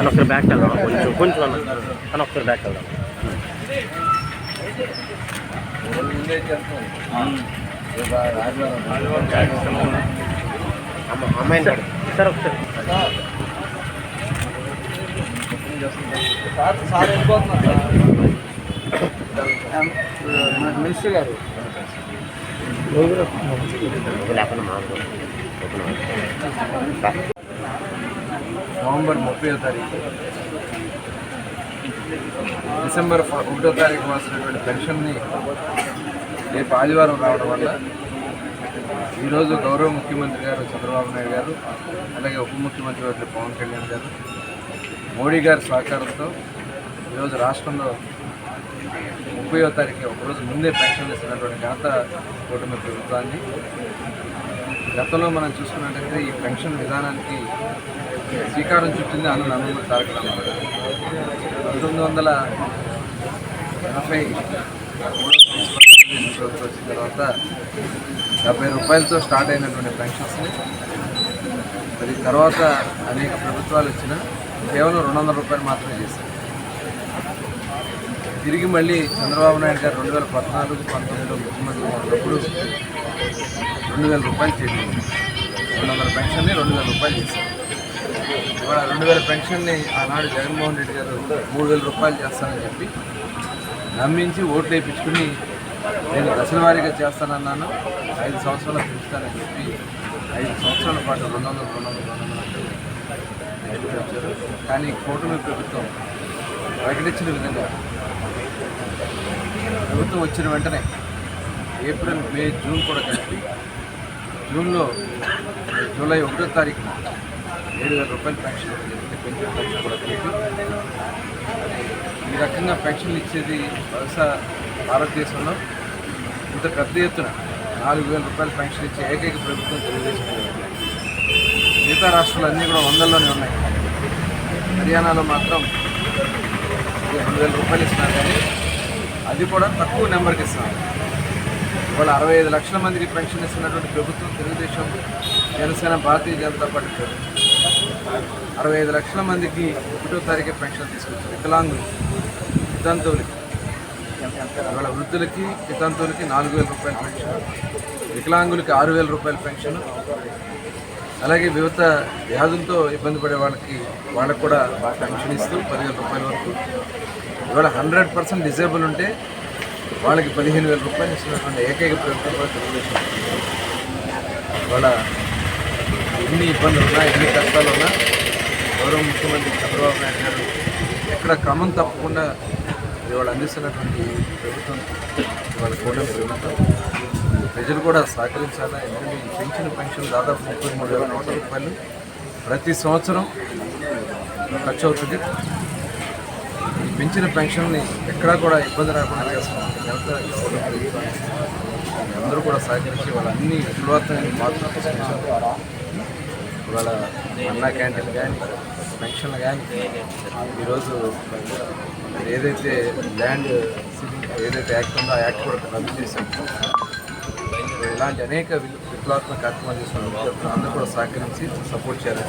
అని ఒకసారి బ్యాక్ వెళ్దాం కొంచెం కొంచెం అన్న అని ఒకసారి బ్యాక్ వెళ్దాం అమ్మ అమ్మాయిని చూడు. సార్ ఒకసారి మినిస్టర్ గారు లేకుండా మాట్లాడు నవంబర్ ముప్పై తారీఖు. డిసెంబర్ ఒకటో తారీఖు వాసినటువంటి పెన్షన్ని రేపు ఆదివారం రావడం వల్ల ఈరోజు గౌరవ ముఖ్యమంత్రి గారు చంద్రబాబు నాయుడు గారు అలాగే ఉప ముఖ్యమంత్రి గారు పవన్ కళ్యాణ్ గారు మోడీ గారి సహకారంతో ఈరోజు రాష్ట్రంలో ముప్పయో తారీఖు ఒకరోజు ముందే పెన్షన్ ఇస్తున్నటువంటి ఘనత కూటమి ప్రభుత్వాన్ని. గతంలో మనం చూసుకున్నట్టయితే ఈ పెన్షన్ విధానానికి శ్రీకారం చుట్టింది అను నందమూరి తారక రామారావు పంతొమ్మిది వందల ఎనభై మూడో సంవత్సరం వచ్చిన తర్వాత డెబ్బై రూపాయలతో స్టార్ట్ అయినటువంటి పెన్షన్స్ని మరి తర్వాత అనేక ప్రభుత్వాలు వచ్చినా కేవలం రెండు వందల రూపాయలు మాత్రమే చేశారు. తిరిగి మళ్ళీ చంద్రబాబు నాయుడు గారు రెండు వేల పద్నాలుగు పంతొమ్మిదిలో ముఖ్యమంత్రి ఉన్నప్పుడు రెండు వేల రూపాయలు చేసింది రెండు వందల పెన్షన్ని రెండు వేల రూపాయలు చేశారు. ఇవాళ రెండు వేల పెన్షన్ని ఆనాడు జగన్మోహన్ రెడ్డి గారు మూడు వేల రూపాయలు చేస్తానని చెప్పి నమ్మించి ఓట్లు వేయించుకుని నేను దశల వారీగా చేస్తానన్నాను. ఐదు సంవత్సరాలు పెంచుతానని చెప్పి ఐదు సంవత్సరాల పాటు రెండు వందల రెండు వందల రెండు వందల కానీ కూటమి ప్రభుత్వం ప్రకటించిన విధంగా ప్రభుత్వం వచ్చిన వెంటనే ఏప్రిల్ మే జూన్ కూడా కలిపి జూన్లో జూలై ఒకటో తారీఖున ఏడు వేల రూపాయల పెన్షన్ పెన్షన్ పెన్షన్ కూడా కలిపి ఈ రకంగా పెన్షన్లు ఇచ్చేది బహుశా భారతదేశంలో ఇంత పెద్ద ఎత్తున నాలుగు వేల రూపాయల పెన్షన్ ఇచ్చే ఏకైక ప్రభుత్వం తెలుగుదేశం మిగతా రాష్ట్రాలన్నీ కూడా వందల్లోనే ఉన్నాయి. హర్యానాలో మాత్రం రెండు వేల రూపాయలు ఇస్తున్నారు కానీ అది కూడా తక్కువ నెంబర్కి ఇస్తున్నారు ఇవాళ అరవై ఐదు లక్షల మందికి పెన్షన్ ఇస్తున్నటువంటి ప్రభుత్వం తెలుగుదేశం జనసేన భారతీయ జనతా పార్టీ ప్రభుత్వం. అరవై ఐదు లక్షల మందికి ఒకటో తారీఖు పెన్షన్ తీసుకొచ్చారు. వికలాంగులు వితంతువులకి. ఇవాళ వృద్ధులకి వితంతువులకి నాలుగు వేల రూపాయల పెన్షన్ వికలాంగులకి ఆరు వేల రూపాయల పెన్షన్. అలాగే వివిధ వ్యాధులతో ఇబ్బంది పడే వాళ్ళకి వాళ్ళకు కూడా పెన్షన్ ఇస్తూ పదివేల రూపాయల వరకు ఇవాళ హండ్రెడ్ పర్సెంట్ డిజేబుల్ ఉంటే వాళ్ళకి పదిహేను వేల రూపాయలు ఇస్తున్నటువంటి ఏకైక ప్రభుత్వం కూడా తెలుగుదేశం. ఇవాళ ఎన్ని ఇబ్బందులు ఉన్నా ఎన్ని కష్టాలు ఉన్నా గౌరవ ముఖ్యమంత్రి చంద్రబాబు నాయుడు గారు ఎక్కడ క్రమం తప్పకుండా ఇవాళ అందిస్తున్నటువంటి ప్రభుత్వం ఇవాళ కూడా ప్రభుత్వం. ప్రజలు కూడా సహకరించాలా? ఎందుకంటే ఈ పెన్షన్ పెన్షన్ దాదాపు ముప్పై మూడు వేల నూట రూపాయలు ప్రతి సంవత్సరం ఖర్చు అవుతుంది. పెంచిన పెన్షన్ని ఎక్కడా కూడా ఇబ్బంది రాకుండా చేస్తున్నాం అందరూ కూడా సహకరించి వాళ్ళ అన్ని విలువత్తమైన మార్పులు తీసుకొచ్చారు. ఇవాళ అన్నా క్యాంటీన్ కానీ పెన్షన్లు కానీ ఈరోజు ఏదైతే ల్యాండ్ ఏదైతే యాక్ట్ ఉందో ఆ యాక్ట్ కూడా రద్దు చేశాం ఇలాంటి అనేక విప్లవాత్మక కార్యక్రమాలు చేసిన అందరూ కూడా సహకరించి సపోర్ట్ చేయాలని